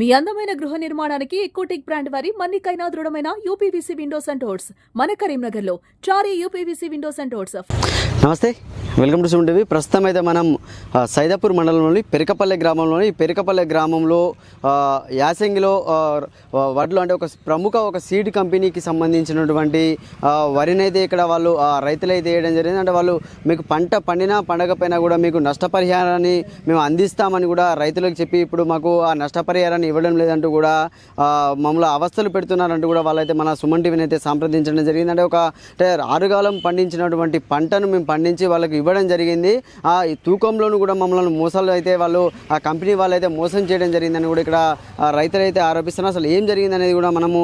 మీ అందమైన గృహ నిర్మాణానికి ఎకోటెక్ బ్రాండ్ వారి మన్నికైనా దృఢమైన యూపీవీసీ విండోస్ అండ్ డోర్స్ మన కరీంనగర్లో Chari UPVC windows and doors. నమస్తే వెల్కమ్ టు సుమన్ టీవీ. ప్రస్తుతం అయితే మనం సైదాపూర్ మండలంలోని పెరికపల్లె గ్రామంలోని పెరికపల్లె గ్రామంలో యాసంగిలో వడ్లు అంటే ఒక ప్రముఖ ఒక సీడ్ కంపెనీకి సంబంధించినటువంటి వరినైతే ఇక్కడ వాళ్ళు రైతులైతే వేయడం జరిగింది. అంటే వాళ్ళు మీకు పంట పండినా పండకపోయినా కూడా మీకు నష్టపరిహారాన్ని మేము అందిస్తామని కూడా రైతులకు చెప్పి ఇప్పుడు మాకు ఆ నష్టపరిహారాన్ని ఇవ్వడం లేదంటూ కూడా మమ్మల్ని అవస్థలు పెడుతున్నారంటూ కూడా వాళ్ళైతే మన సుమన్ టీవీని అయితే సంప్రదించడం జరిగింది అంటే ఒక అంటే ఆరుగాలం పండించినటువంటి పంటను మేము పండించి వాళ్ళకి ఇవ్వడం జరిగింది. ఆ తూకంలోనూ కూడా మమ్మల్ని మోసాలు అయితే వాళ్ళు ఆ కంపెనీ వాళ్ళు అయితే మోసం చేయడం జరిగిందని కూడా ఇక్కడ రైతులైతే ఆరోపిస్తున్నారు. అసలు ఏం జరిగింది అనేది కూడా మనము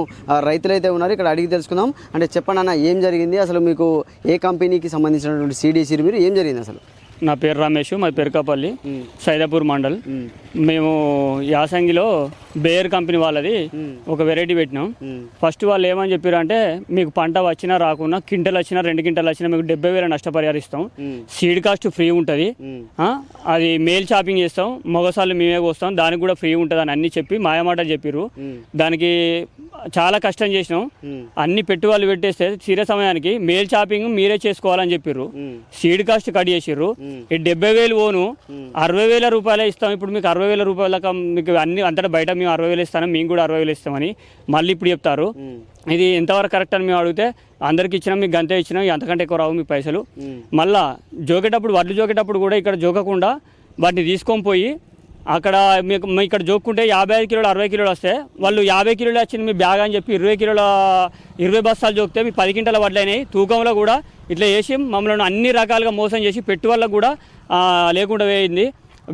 రైతులైతే ఉన్నారు. ఇక్కడ అడిగి తెలుసుకుందాం. అంటే చెప్పండి అన్న ఏం జరిగింది? అసలు మీకు ఏ కంపెనీకి సంబంధించినటువంటి సిడిసి మీరు ఏం జరిగింది అసలు? నా పేరు రమేష్ మాది పెరకాపల్లి సైదాపూర్ మండల్. మేము. యాసంగిలో బేర్ కంపెనీ వాళ్ళది ఒక వెరైటీ పెట్టినాం. ఫస్ట్ వాళ్ళు ఏమని చెప్పారు అంటే మీకు పంట వచ్చినా రాకున్నా క్వింటల్ వచ్చినా రెండు క్వింటల్ వచ్చినా మీకు డెబ్బై వేల నష్టపరిహారిస్తాం. సీడ్ కాస్ట్ ఫ్రీ ఉంటుంది. అది మేల్ షాపింగ్ చేస్తాం మగసార్లు మేమే కోస్తాం దానికి కూడా ఫ్రీ ఉంటుంది అని అన్ని చెప్పి మాయమాటలు చెప్పారు దానికి చాలా కష్టం చేసినాం. అన్ని పెట్టుబడులు పెట్టేస్తే తీరే సమయానికి మేల్ షాపింగ్ మీరే చేసుకోవాలని చెప్పారు సీడ్ కాస్ట్ కట్ చేసిర్రు. ఈ డెబ్బై వేలు ఓను అరవై వేల రూపాయలే ఇస్తాం. ఇప్పుడు మీకు అరవై వేల రూపాయలకు మీకు అన్ని అంతటా బయట మేము అరవై వేలు ఇస్తాను. మేము కూడా అరవై వేలు ఇస్తామని మళ్ళీ ఇప్పుడు చెప్తారు. ఇది ఎంతవరకు కరెక్ట్ అని మేము అడిగితే అందరికి ఇచ్చినాం మీకు గంతే ఇచ్చినాం అంతకంటే ఎక్కువ రావు మీ పైసలు. మళ్ళా జోకేటప్పుడు వడ్లు జోకేటప్పుడు కూడా ఇక్కడ జోకకుండా వాటిని తీసుకొని పోయి అక్కడ మీకు మీ ఇక్కడ జోక్కుంటే యాభై ఐదు కిలోలు అరవై కిలోలు వస్తే వాళ్ళు యాభై కిలోలు వచ్చింది మీ బ్యాగ్ అని చెప్పి ఇరవై కిలోల ఇరవై బస్తాలు జోకితే మీ పది క్వింటాల వడ్లైనాయి. తూకంలో కూడా ఇట్లా చేసి మమ్మల్ని అన్ని రకాలుగా మోసం చేసి పెట్టుబడులకు కూడా లేకుండా వేయింది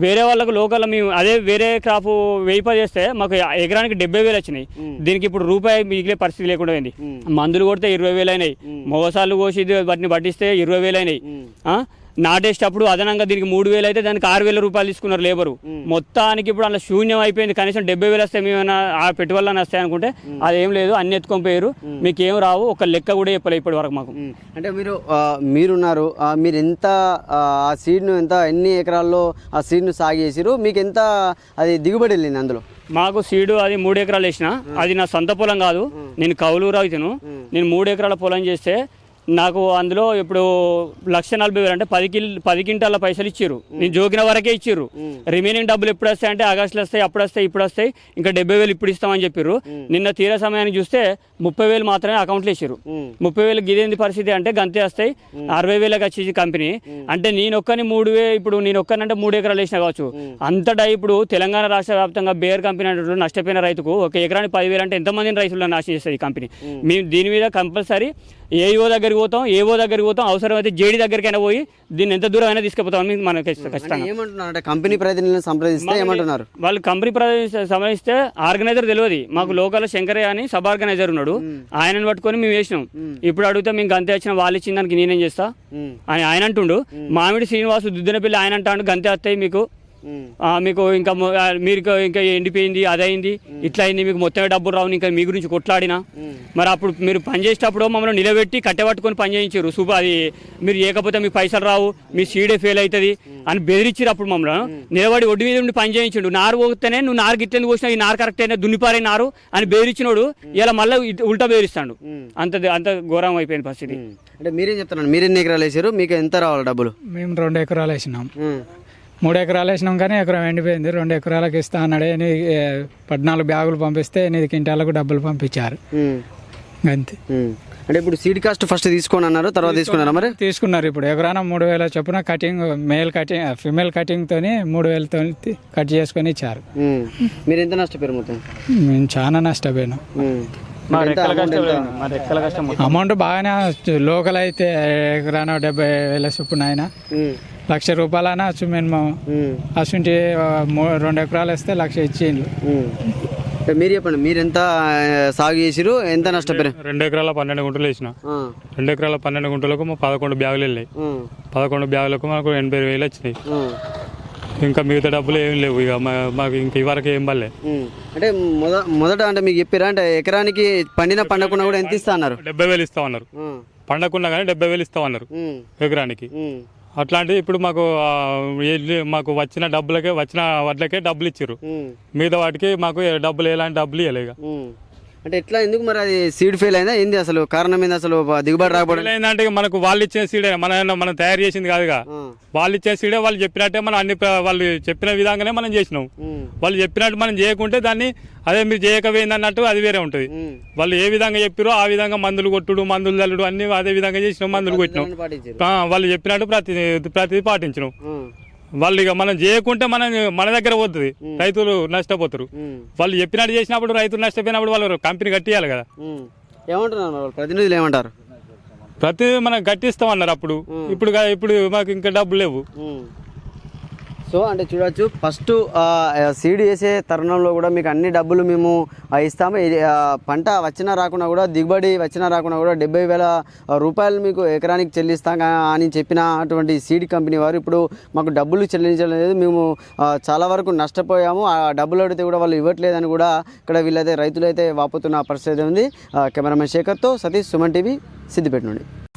వేరే వాళ్ళకు లోకల్ మేము అదే వేరే క్రాప్ వేయిప చేస్తే మాకు ఎకరానికి డెబ్బై వేలు వచ్చినాయి. దీనికి ఇప్పుడు రూపాయి మిగిలే పరిస్థితి లేకుండా పోయింది. మందులు కొడితే ఇరవై వేలు అయినాయి. మొగసార్లు కోసి వాటిని పట్టిస్తే ఇరవై వేలు అయినాయి? నాటేసేటప్పుడు అదనంగా దీనికి మూడు వేలు అయితే దానికి ఆరు వేల రూపాయలు తీసుకున్నారు లేబరు. మొత్తానికి ఇప్పుడు అలా శూన్యం అయిపోయింది. కనీసం డెబ్బై వేలు వస్తే మేము ఆ పెట్టుబడులను వస్తాయి అనుకుంటే అదేం లేదు. అన్ని ఎత్తుకొని పోయారు. మీకు ఏం రావు. ఒక లెక్క కూడా చెప్పలేదు ఇప్పటి వరకు మాకు. అంటే మీరు మీరున్నారు. మీరు ఎంత ఆ, ఆ సీడ్ను ఎంత ఎన్ని ఎకరాల్లో ఆ సీడ్ను సాగు చేసిరు మీకు ఎంత అది దిగుబడి వెళ్ళింది అందులో? మాకు సీడు అది మూడు ఎకరాలు వేసిన. అది నా సొంత పొలం కాదు. నేను కౌలు రైతును నేను మూడు ఎకరాల పొలం చేస్తే నాకు అందులో ఇప్పుడు లక్ష నలభై వేలు అంటే పది కిల్ పది క్వింటాల పైసలు ఇచ్చారు నేను జోకిన వరకే ఇచ్చారు రిమైనింగ్ డబ్బులు ఎప్పుడు వస్తాయి అంటే ఆగస్టులో వస్తాయి అప్పుడు వస్తాయి ఇప్పుడు వస్తాయి. ఇంకా డెబ్బై వేలు ఇప్పుడు ఇస్తామని చెప్పారు నిన్న తీర సమయానికి చూస్తే ముప్పై వేలు మాత్రమే అకౌంట్లో ఇచ్చారు ముప్పై వేలు గిదేంది పరిస్థితి అంటే గంతే వస్తాయి. అరవై వేలకు వచ్చేసి కంపెనీ. అంటే నేను ఒక్కని మూడు వే ఇప్పుడు నేను ఒక్కనంటే మూడు ఎకరాలు వేసిన కావచ్చు. అంతటా ఇప్పుడు తెలంగాణ రాష్ట్ర వ్యాప్తంగా బేర్ కంపెనీ అంటే నష్టపోయిన రైతుకు. ఒక ఎకరానికి పదివేలు అంటే ఎంతమందిని రైతులను నాశనం చేస్తుంది ఈ కంపెనీ. మేము దీని మీద కంపల్సరీ ఏఓ దగ్గరికి పోతాం ఏఓ దగ్గరికి పోతాం అవసరమైతే జేడీ దగ్గరికైనా పోయి దీన్ని ఎంత దూరం అయినా తీసుకుపోతాం మనకి ఖచ్చితంగా ఏమంటున్నారు? అంటే కంపెనీ ప్రతినిధులను సంప్రదిస్తే ఏమంటున్నారు? వాళ్ళు కంపెనీ ప్రదేశ సంబంధిస్తే ఆర్గనైజర్ తెలియదు. మాకు లోకల్ శంకరయ్య అని సబ్ ఆర్గనైజర్ ఉన్నాడు. ఆయనను పట్టుకొని మేము వేసినాం ఇప్పుడు అడిగితే మేము గంతే వచ్చిన వాళ్ళు ఇచ్చిన దానికి నేనేం చేస్తా? అని ఆయన అంటుండు. మామిడి శ్రీనివాసు దుద్దినపల్లి ఆయన అంటాడు గంతే వస్తాయి మీకు. మీకు ఇంకా మీరు ఇంకా- ఎండిపోయింది అదైంది. ఇట్లా అయింది మీకు మొత్తం డబ్బులు రావు ఇంకా మీ గురించి కొట్లాడినా. మరి అప్పుడు మీరు పని చేసేటప్పుడు మమ్మల్ని నిలబెట్టి కట్టెపట్టుకొని పని చేయించారు సూపర్ అది మీరు ఏకపోతే మీకు పైసలు రావు మీ సీడే ఫెయిల్ అవుతుంది అని బెదిరించారు అప్పుడు మమ్మల్ని. నిలబడి ఒడ్డు మీద ఉండి పని చేయించిండు నారు పోతేనే నువ్వు నారు గిట్లని పోసినా ఈ నారు కరెక్ట్ అయినా దున్నిపారే నారు అని బెదిరించినోడు ఇలా మళ్ళీ ఉల్టా బెదిరిస్తాడు. అంత అంత ఘోరం అయిపోయిన పరిస్థితి. అంటే మీరేం చెప్తున్నారు? మీరు ఎన్ని ఎకరాలు వేసారు? మీకు ఎంత రావాలి డబ్బులు? మేము రెండు ఎకరాలు వేసినాం. మూడు ఎకరాలు వేసినాం కానీ ఎకరం ఎండిపోయింది. రెండు ఎకరాలకు ఇస్తా అన్నాడే. ఎనిమిది పద్నాలుగు బ్యాగులు పంపిస్తే ఎనిమిది క్వింటాలకు డబ్బులు పంపించారు. అంతే. అంటే ఇప్పుడు సీడ్ కాస్ట్ ఫస్ట్ తీసుకోని అన్నారు తర్వాత తీసుకున్నారా మరి? తీసుకున్నారు ఇప్పుడు. ఎకరాన మూడు వేల చొప్పున cutting male cutting female cutting తోని మూడు వేలతో కట్ చేసుకొని ఇచ్చారు. మీరు ఎంత నష్టపోయారు మొత్తం? మేము చాలా నష్టపోయినాం. అమౌంట్ బాగానే. లోకల్ అయితే ఎకరాన డెబ్బై వేల చొప్పున ఉమ్. లక్ష రూపాయలైనా వచ్చు మినిమం. అసంటి రెండు ఎకరాలు వేస్తే లక్ష ఇచ్చిండ్రు. అంటే మీరు చెప్పండి మీరు ఎంత సాగు చేసిరు ఎంత నష్టపోయారు రెండు ఎకరాల పన్నెండు గుంటలు వేసిన. రెండు ఎకరాల పన్నెండు గుంటలకు మా పదకొండు బ్యాగులు వెళ్ళాయి. పదకొండు బ్యాగులకు మాకు ఎనభై వేలు వచ్చినాయి. ఇంకా మిగతా డబ్బులు ఏం లేవు ఇక మాకు ఇంక ఇవరకు ఏం ఉమ్. అంటే మొద మొదట అంటే మీకు చెప్పారా అంటే ఎకరానికి పండిన పండకుండా కూడా ఎంత ఇస్తా అన్నారు డెబ్బై వేలు ఇస్తామన్నారు ఉమ్. పండకున్నా కానీ డెబ్బై వేలు ఇస్తామన్నారు ఉమ్. ఎకరానికి ఉమ్. అట్లాంటిది ఇప్పుడు మాకు మాకు వచ్చిన డబ్బులకే వచ్చిన వడ్లకే డబ్బులు ఇచ్చారు మిగతా వాటికి మాకు డబ్బులు ఎలాంటి డబ్బులు ఉమ్. అంటే ఎట్లా ఎందుకు మరి అది సీడ్ ఫెయిల్ అయిందా? ఏంది అసలు? కారణం ఏంది అసలు? దిగుబడి రాకపోవడం? ఏంటంటే మనకు వాళ్ళు ఇచ్చిన సీడే మన మనం తయారు చేసింది కాదుగా వాళ్ళు ఇచ్చిన సీడే వాళ్ళు చెప్పినట్టే మనం అన్ని వాళ్ళు చెప్పిన విధంగానే మనం చేసినాం. వాళ్ళు చెప్పినట్టు మనం చేయకుంటే దాన్ని అదే మీరు చేయకపోయింది అన్నట్టు అది వేరే ఉంటుంది. వాళ్ళు ఏ విధంగా చెప్పారో ఆ విధంగా మందులు కొట్టుడు మందులు చల్లుడు అన్ని అదే విధంగా చేసినాం మందులు కొట్టినాం. వాళ్ళు చెప్పినట్టు ప్రతి ప్రతిదీ పాటించడం ఉమ్, వాళ్ళు ఇక మనం చేయకుంటే మనం మన దగ్గర పోతుంది. రైతులు నష్టపోతారు. వాళ్ళు చెప్పినట్టు చేసినప్పుడు రైతులు నష్టపోయినప్పుడు వాళ్ళు కంపెనీ కట్టియాలి కదా. ఏమంటున్నారు ప్రతినిధులు ఏమంటారు? ప్రతి మనం కట్టిస్తాం అన్నారు అప్పుడు ఇప్పుడు ఇప్పుడు మాకు ఇంకా డబ్బులు లేవు. సో అంటే చూడొచ్చు. ఫస్ట్ సీడ్ వేసే తరుణంలో కూడా మీకు అన్ని డబ్బులు మేము ఇస్తాము. ఇది, పంట వచ్చినా రాకున్నా కూడా దిగుబడి వచ్చినా రాకున్నా కూడా డెబ్బై వేల రూపాయలు మీకు ఎకరానికి చెల్లిస్తాం కా- అని చెప్పిన అటువంటి సీడ్ కంపెనీ వారు ఇప్పుడు మాకు డబ్బులు చెల్లించలేదు మేము చాలా వరకు నష్టపోయాము. ఆ డబ్బులు అడిగితే కూడా వాళ్ళు ఇవ్వట్లేదని కూడా ఇక్కడ వీళ్ళైతే రైతులైతే వాపుతున్న పరిస్థితి ఉంది. కెమెరామెన్ శేఖర్తో సతీష్ సుమన్ టీవీ సిద్దిపేట నుండి.